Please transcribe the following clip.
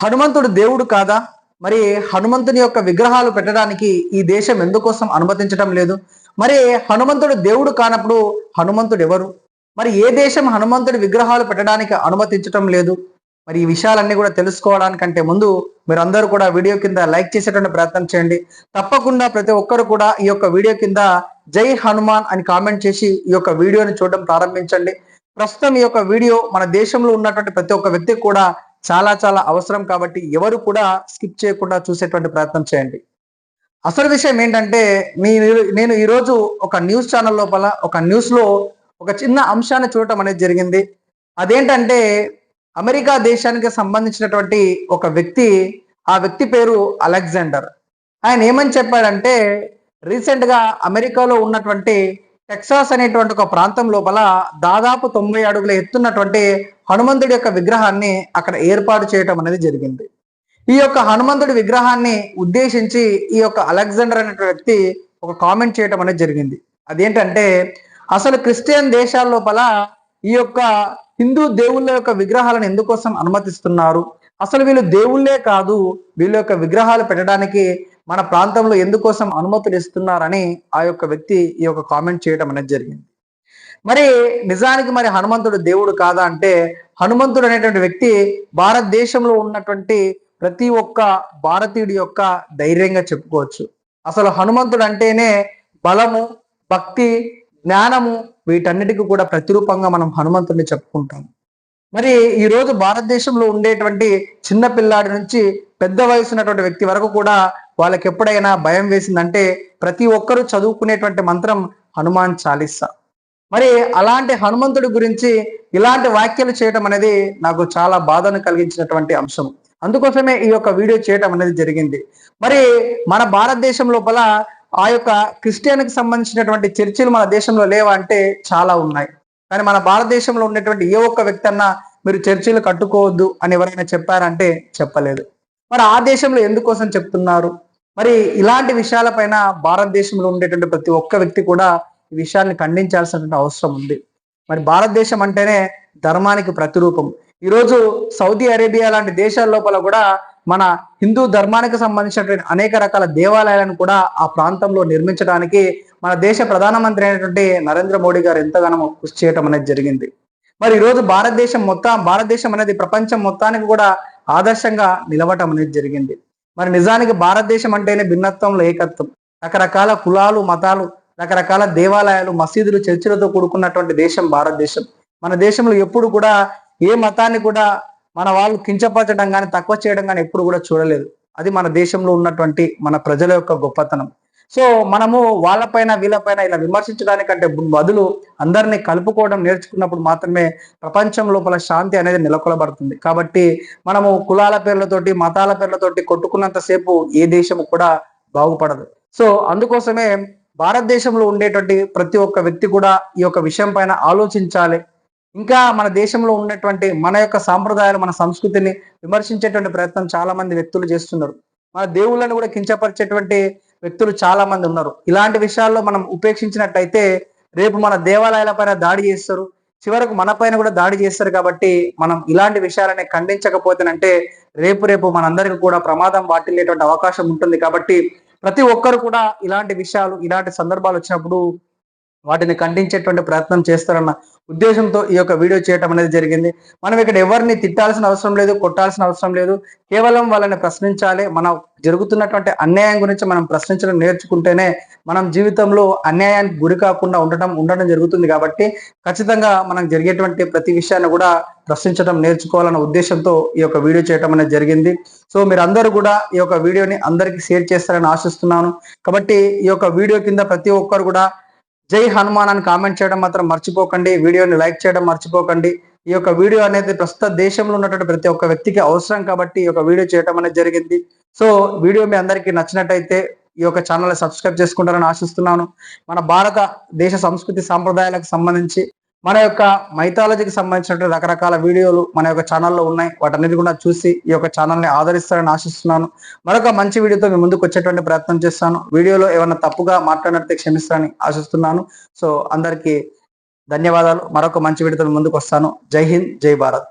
హనుమంతుడు దేవుడు కాదా? మరి హనుమంతుని యొక్క విగ్రహాలు పెట్టడానికి ఈ దేశం ఎందుకోసం అనుమతించడం లేదు? మరి హనుమంతుడు దేవుడు కానప్పుడు హనుమంతుడు ఎవరు? మరి ఏ దేశం హనుమంతుడి విగ్రహాలు పెట్టడానికి అనుమతించటం లేదు? మరి ఈ విషయాలన్నీ కూడా తెలుసుకోవడానికంటే ముందు మీరు అందరూ కూడా వీడియో కింద లైక్ చేసేటువంటి ప్రయత్నం చేయండి. తప్పకుండా ప్రతి ఒక్కరు కూడా ఈ యొక్క వీడియో కింద జై హనుమాన్ అని కామెంట్ చేసి ఈ యొక్క వీడియోని చూడడం ప్రారంభించండి. ప్రస్తుతం ఈ యొక్క వీడియో మన దేశంలో ఉన్నటువంటి ప్రతి ఒక్క వ్యక్తికి కూడా చాలా చాలా అవసరం కాబట్టి ఎవరు కూడా స్కిప్ చేయకుండా చూసేటువంటి ప్రయత్నం చేయండి. అసలు విషయం ఏంటంటే మీ నేను ఈరోజు ఒక న్యూస్ ఛానల్ లోపల ఒక న్యూస్లో ఒక చిన్న అంశాన్ని చూడటం అనేది జరిగింది. అదేంటంటే అమెరికా దేశానికి సంబంధించినటువంటి ఒక వ్యక్తి ఆ వ్యక్తి పేరు అలెగ్జాండర్. ఆయన ఏమని చెప్పాడంటే రీసెంట్గా అమెరికాలో ఉన్నటువంటి టెక్సాస్ అనేటువంటి ఒక ప్రాంతం లోపల దాదాపు తొంభై అడుగుల ఎత్తున్నటువంటి హనుమంతుడి యొక్క విగ్రహాన్ని అక్కడ ఏర్పాటు చేయటం అనేది జరిగింది. ఈ యొక్క హనుమంతుడి విగ్రహాన్ని ఉద్దేశించి ఈ యొక్క అలెగ్జాండర్ అనేటువంటి వ్యక్తి ఒక కామెంట్ చేయటం అనేది జరిగింది. అదేంటంటే అసలు క్రిస్టియన్ దేశాల లోపల ఈ యొక్క హిందూ దేవుళ్ళ యొక్క విగ్రహాలను ఎందుకోసం అనుమతిస్తున్నారు? అసలు వీళ్ళు దేవుళ్ళే కాదు వీళ్ళ యొక్క విగ్రహాలు పెట్టడానికి మన ప్రాంతంలో ఎందుకోసం అనుమతులు ఇస్తున్నారని ఆ యొక్క వ్యక్తి ఈ యొక్క కామెంట్ చేయడం అనేది జరిగింది. మరి నిజానికి మరి హనుమంతుడు దేవుడు కాదా అంటే హనుమంతుడు అనేటువంటి వ్యక్తి భారతదేశంలో ఉన్నటువంటి ప్రతి ఒక్క భారతీయుడి యొక్క ధైర్యంగా చెప్పుకోవచ్చు. అసలు హనుమంతుడు అంటేనే బలము భక్తి జ్ఞానము వీటన్నిటికీ కూడా ప్రతిరూపంగా మనం హనుమంతుడిని చెప్పుకుంటాం. మరి ఈరోజు భారతదేశంలో ఉండేటువంటి చిన్న పిల్లాడి నుంచి పెద్ద వయసు ఉన్నటువంటి వ్యక్తి వరకు కూడా వాళ్ళకి ఎప్పుడైనా భయం వేసిందంటే ప్రతి ఒక్కరూ చదువుకునేటువంటి మంత్రం హనుమాన్ చాలీసా. మరి అలాంటి హనుమంతుడి గురించి ఇలాంటి వ్యాఖ్యలు చేయటం అనేది నాకు చాలా బాధను కలిగించినటువంటి అంశం. అందుకోసమే ఈ యొక్క వీడియో చేయటం అనేది జరిగింది. మరి మన భారతదేశం లోపల ఆ యొక్క క్రిస్టియన్కి సంబంధించినటువంటి చర్చిలు మన దేశంలో లేవా అంటే చాలా ఉన్నాయి. కానీ మన భారతదేశంలో ఉన్నటువంటి ఏ ఒక్క వ్యక్తి అన్నా మీరు చర్చిలు కట్టుకోవద్దు అని ఎవరైనా చెప్పారంటే చెప్పలేదు. మరి ఆ దేశంలో ఎందుకోసం చెప్తున్నారు? మరి ఇలాంటి విషయాలపైన భారతదేశంలో ఉండేటువంటి ప్రతి ఒక్క వ్యక్తి కూడా ఈ విషయాన్ని ఖండించాల్సినటువంటి అవసరం ఉంది. మరి భారతదేశం అంటేనే ధర్మానికి ప్రతిరూపం. ఈరోజు సౌదీ అరేబియా లాంటి దేశాల లోపల కూడా మన హిందూ ధర్మానికి సంబంధించినటువంటి అనేక రకాల దేవాలయాలను కూడా ఆ ప్రాంతంలో నిర్మించడానికి మన దేశ ప్రధానమంత్రి అయినటువంటి నరేంద్ర మోడీ గారు ఎంతగానో కృషి చేయటం అనేది జరిగింది. మరి ఈరోజు భారతదేశం మొత్తం భారతదేశం అనేది ప్రపంచం మొత్తానికి కూడా ఆదర్శంగా నిలవటం అనేది జరిగింది. మరి నిజానికి భారతదేశం అంటేనే భిన్నత్వంలో ఏకత్వం. రకరకాల కులాలు మతాలు రకరకాల దేవాలయాలు మసీదులు చర్చిలతో కూడుకున్నటువంటి దేశం భారతదేశం. మన దేశంలో ఎప్పుడు కూడా ఏ మతాన్ని కూడా మన వాళ్ళు కించపరచడం కానీ తక్కువ చేయడం కానీ ఎప్పుడు కూడా చూడలేదు. అది మన దేశంలో ఉన్నటువంటి మన ప్రజల యొక్క గొప్పతనం. సో మనము వాళ్ళపైన వీళ్ళపైన ఇలా విమర్శించడానికంటే బదులు అందరినీ కలుపుకోవడం నేర్చుకున్నప్పుడు మాత్రమే ప్రపంచం లోపల శాంతి అనేది నెలకొలబడుతుంది. కాబట్టి మనము కులాల పేర్లతోటి మతాల పేర్లతోటి కొట్టుకున్నంతసేపు ఏ దేశము కూడా బాగుపడదు. సో అందుకోసమే భారతదేశంలో ఉండేటువంటి ప్రతి ఒక్క వ్యక్తి కూడా ఈ యొక్క విషయం పైన ఆలోచించాలి. ఇంకా మన దేశంలో ఉన్నటువంటి మన యొక్క సాంప్రదాయాలు మన సంస్కృతిని విమర్శించేటువంటి ప్రయత్నం చాలా మంది వ్యక్తులు చేస్తున్నారు. మన దేవుళ్ళని కూడా కించపరిచేటువంటి వ్యక్తులు చాలా మంది ఉన్నారు. ఇలాంటి విషయాల్లో మనం ఉపేక్షించినట్టయితే రేపు మన దేవాలయాల పైన దాడి చేస్తారు. చివరకు మన పైన కూడా దాడి చేస్తారు కాబట్టి మనం ఇలాంటి విషయాలని ఖండించకపోతేనంటే రేపు రేపు మనందరికీ కూడా ప్రమాదం వాటిల్లేటువంటి అవకాశం ఉంటుంది కాబట్టి ప్రతి ఒక్కరు కూడా ఇలాంటి విషయాలు ఇలాంటి సందర్భాలు వచ్చినప్పుడు వాటిని ఖండించేటువంటి ప్రయత్నం చేస్తారన్న ఉద్దేశంతో ఈ యొక్క వీడియో చేయటం అనేది జరిగింది. మనం ఇక్కడ ఎవరిని తిట్టాల్సిన అవసరం లేదు కొట్టాల్సిన అవసరం లేదు. కేవలం వాళ్ళని ప్రశ్నించాలి. మన జరుగుతున్నటువంటి అన్యాయం గురించి మనం ప్రశ్నించడం నేర్చుకుంటేనే మనం జీవితంలో అన్యాయానికి గురి కాకుండా ఉండటం ఉండడం జరుగుతుంది కాబట్టి ఖచ్చితంగా మనం జరిగేటువంటి ప్రతి విషయాన్ని కూడా ప్రశ్నించడం నేర్చుకోవాలన్న ఉద్దేశంతో ఈ యొక్క వీడియో చేయటం అనేది జరిగింది. సో మీరు అందరూ కూడా ఈ యొక్క వీడియోని అందరికీ షేర్ చేస్తారని ఆశిస్తున్నాను. కాబట్టి ఈ యొక్క వీడియో కింద ప్రతి ఒక్కరు కూడా జై హనుమాన్ అని కామెంట్ చేయడం మాత్రం మర్చిపోకండి. వీడియోని లైక్ చేయడం మర్చిపోకండి. ఈ యొక్క వీడియో అనేది ప్రస్తుత దేశంలో ఉన్నటువంటి ప్రతి ఒక్క వ్యక్తికి అవసరం కాబట్టి ఈ యొక్క వీడియో చేయడం అనేది జరిగింది. సో వీడియో మీ అందరికీ నచ్చినట్టయితే ఈ యొక్క ఛానల్ సబ్స్క్రైబ్ చేసుకుంటారని ఆశిస్తున్నాను. మన భారత దేశ సంస్కృతి సాంప్రదాయాలకు సంబంధించి మన యొక్క మైథాలజీకి సంబంధించినటువంటి రకరకాల వీడియోలు మన యొక్క ఛానల్లో ఉన్నాయి. వాటన్నిటి కూడా చూసి ఈ యొక్క ఛానల్ని ఆదరిస్తారని ఆశిస్తున్నాను. మరొక మంచి వీడియోతో మీ ముందుకు వచ్చేటువంటి ప్రయత్నం చేస్తాను. వీడియోలో ఏమైనా తప్పుగా మాట్లాడితే క్షమిస్తారని ఆశిస్తున్నాను. సో అందరికీ ధన్యవాదాలు. మరొక మంచి వీడియోతో ముందుకు వస్తాను. జై హింద్ జై భారత్.